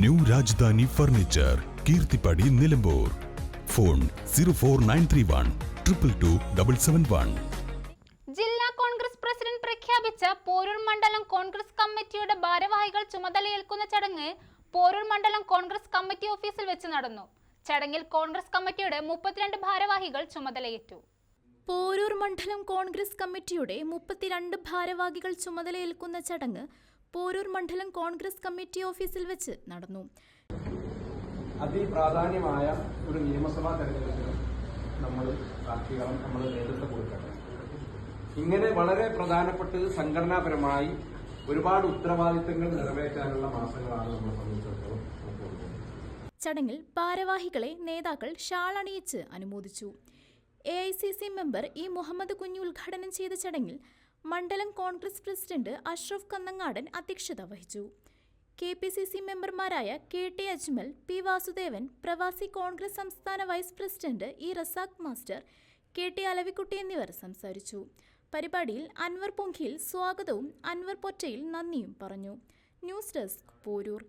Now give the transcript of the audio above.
New Rajadhani furniture Keerthippadi Nilambur. Phone zero four nine three one triple two double seven one. ജില്ലാ Congress president പ്രഖ്യാപിച്ച പോരൂർ മണ്ഡലം കോൺഗ്രസ് കമ്മിറ്റിയുടെ ഭാരവാഹികൾ ചുമതലയേൽക്കുന്ന ചടങ്ങ് പോരൂർ മണ്ഡലം കോൺഗ്രസ് കമ്മിറ്റി ഓഫീസിൽ വെച്ച് നടന്നു. ചടങ്ങിൽ കോൺഗ്രസ് കമ്മിറ്റിയുടെ മുപ്പത്തിരണ്ട് ഭാരവാഹികൾ ചുമതലയേറ്റു. പോരൂർ മണ്ഡലം കോൺഗ്രസ് കമ്മിറ്റിയുടെ മുപ്പത്തിരണ്ട് ഭാരവാഹികൾ ചുമതലയേൽക്കുന്ന ചടങ്ങ് പോരൂർ മണ്ഡലം കോൺഗ്രസ് കമ്മിറ്റി ഓഫീസിൽ വെച്ച് നടന്നു. അതിപ്രാധാന്യമായ ഒരു നിയമസഭാ തെരഞ്ഞെടുപ്പിന് നമ്മൾ സാക്ഷികളും നമ്മൾ നേതൃത്വം കൊടുക്കണം ഇങ്ങനെ വളരെ പ്രധാനപ്പെട്ട് സംഘടനാപരമായി ഒരുപാട് ഉത്തരവാദിത്തങ്ങൾ നിറവേറ്റാനുള്ള മാസങ്ങളാണ് നമ്മൾ സംബന്ധിച്ചിടത്തോളം ചടങ്ങിൽ ഭാരവാഹികളെ നേതാക്കൾ ഷാൾ അണിയിച്ച് അനുമോദിച്ചു. A I C C member E Muhammad Kunju ഉദ്ഘാടനം ചെയ്ത ചടങ്ങിൽ മണ്ഡലം കോൺഗ്രസ് പ്രസിഡന്റ് അഷ്റഫ് കന്നങ്ങാടൻ അധ്യക്ഷത വഹിച്ചു. കെ പി സി സി മെമ്പർമാരായ K T Ajmal P Vasudevan പ്രവാസി കോൺഗ്രസ് സംസ്ഥാന vice president E Razak master K T Alavikutty എന്നിവർ സംസാരിച്ചു. പരിപാടിയിൽ അൻവർ പൊങ്കിയിൽ സ്വാഗതവും അൻവർ പൊറ്റയിൽ നന്ദിയും പറഞ്ഞു. News desk Poroor.